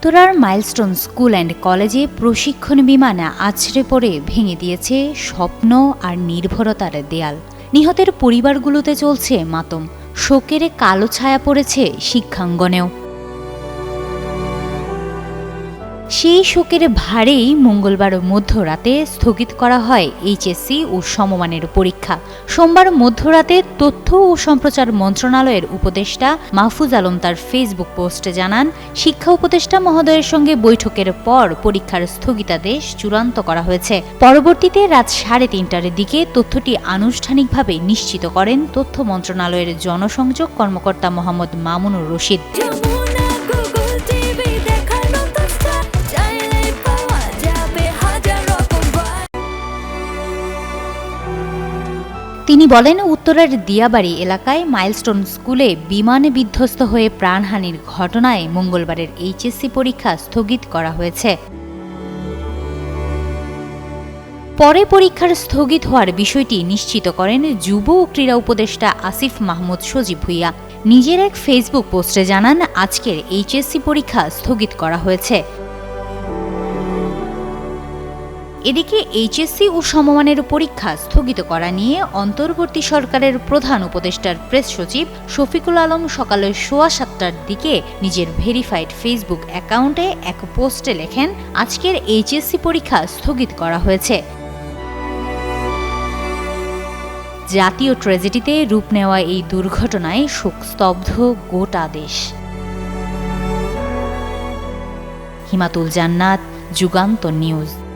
উত্তরার milestone school and কলেজে প্রশিক্ষণ বিমান আছড়ে পড়ে, ভেঙে দিয়েছে স্বপ্ন আর নির্ভরতার দেয়াল। নিহতের পরিবারগুলোতে চলছে মাতম। শোকের কালো ছায়া পড়েছে শিক্ষাঙ্গনেও। সেই শোকের ভারেই মঙ্গলবার মধ্যরাতে স্থগিত করা হয় এইচএসসি ও সমমানের পরীক্ষা। সোমবার মধ্যরাতে তথ্য ও সম্প্রচার মন্ত্রণালয়ের উপদেষ্টা মাহফুজ আলম তার ফেসবুক পোস্টে জানান, শিক্ষা উপদেষ্টা মহোদয়ের সঙ্গে বৈঠকের পর পরীক্ষার স্থগিতাদেশ চূড়ান্ত করা হয়েছে। পরবর্তীতে রাত সাড়ে তিনটার দিকে তথ্যটি আনুষ্ঠানিকভাবে নিশ্চিত করেন তথ্য মন্ত্রণালয়ের জনসংযোগ কর্মকর্তা মোহাম্মদ মামুনুর রশিদ। তিনি বলেন, উত্তরের দিয়াবাড়ি এলাকায় মাইলস্টোন স্কুলে বিমানে বিধ্বস্ত হয়ে প্রাণহানির ঘটনায় মঙ্গলবারের এইচএসসি পরীক্ষা স্থগিত করা হয়েছে। পরে পরীক্ষার স্থগিত হওয়ার বিষয়টি নিশ্চিত করেন যুব ও ক্রীড়া উপদেষ্টা আসিফ মাহমুদ সজীব ভুইয়া। নিজের এক ফেসবুক পোস্টে জানান, আজকের এইচএসসি পরীক্ষা স্থগিত করা হয়েছে। এদিকে এইচএসসি ও সমমানের পরীক্ষা স্থগিত করা নিয়ে অন্তর্বর্তী সরকারের প্রধান উপদেষ্টার প্রেস সচিব শফিকুল আলম সকালে সোয়া সাতটার দিকে নিজের ভেরিফাইড ফেসবুক অ্যাকাউন্টে এক পোস্টে লেখেন, আজকের এইচএসসি পরীক্ষা স্থগিত করা হয়েছে। জাতীয় ট্র্যাজেডিতে রূপ নেওয়া এই দুর্ঘটনায় শোকস্তব্ধ গোটা দেশ। হিমাতুল জান্নাত, যুগান্ত নিউজ।